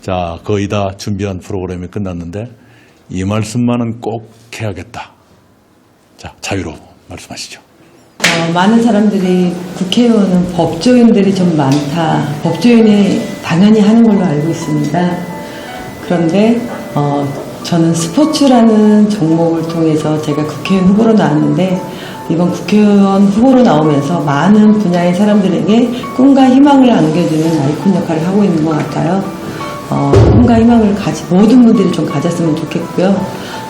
자, 거의 다 준비한 프로그램이 끝났는데 이 말씀만은 꼭 해야겠다. 자, 자유로 말씀하시죠. 어, 많은 사람들이 국회의원은 법조인들이 좀 많다. 법조인이 당연히 하는 걸로 알고 있습니다. 그런데 어, 저는 스포츠라는 종목을 통해서 제가 국회의원 후보로 나왔는데 이번 국회의원 후보로 나오면서 많은 분야의 사람들에게 꿈과 희망을 안겨주는 아이콘 역할을 하고 있는 것 같아요. 어, 꿈과 희망을 가지, 모든 분들이 좀 가졌으면 좋겠고요.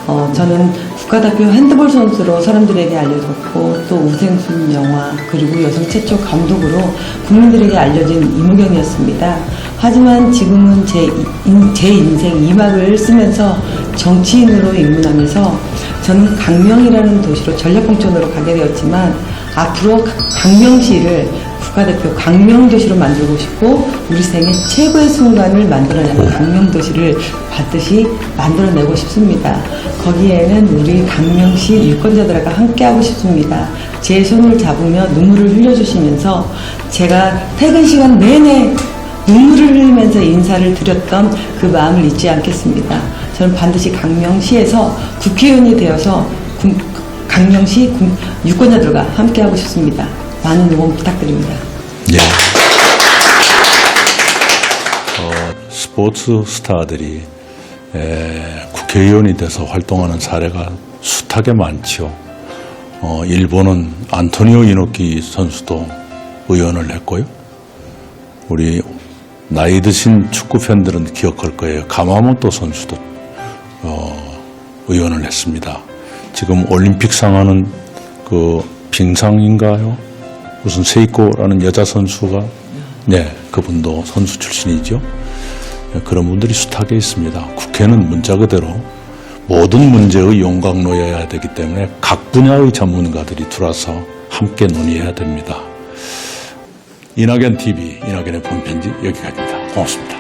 어, 저는 국가대표 핸드볼 선수로 사람들에게 알려졌고 또 우생순 영화 그리고 여성 최초 감독으로 국민들에게 알려진 이무경이었습니다. 하지만 지금은 제, 인, 제 인생 2막을 쓰면서 정치인으로 입문하면서 저는 강명이라는 도시로 전략공천으로 가게 되었지만 앞으로 가- 강명시를 국가대표 강명도시로 만들고 싶고 우리 생애 최고의 순간을 만들어내는 강명도시를 반드시 만들어내고 싶습니다. 거기에는 우리 강명시 유권자들과 함께하고 싶습니다. 제 손을 잡으며 눈물을 흘려주시면서 제가 퇴근 시간 내내 눈물을 흘리면서 인사를 드렸던 그 마음을 잊지 않겠습니다. 저는 반드시 강명시에서 국회의원이 되어서 국- 강명시 국- 유권자들과 함께하고 싶습니다. 많은 응원 부탁드립니다. 예. 어, 스포츠 스타들이 에, 국회의원이 돼서 활동하는 사례가 숱하게 많죠. 어, 일본은 안토니오 이노키 선수도 의원을 했고요. 우리 나이 드신 축구 팬들은 기억할 거예요. 가마모토 선수도 어, 의원을 했습니다. 지금 올림픽 상하는 그 빙상인가요? 무슨 세이코라는 여자 선수가 네 그분도 선수 출신이죠. 네, 그런 분들이 숱하게 있습니다. 국회는 문자 그대로 모든 문제의 용광로여야 되기 때문에 각 분야의 전문가들이 들어와서 함께 논의해야 됩니다. 이낙연 TV, 이낙연의 본편지 여기까지입니다. 고맙습니다.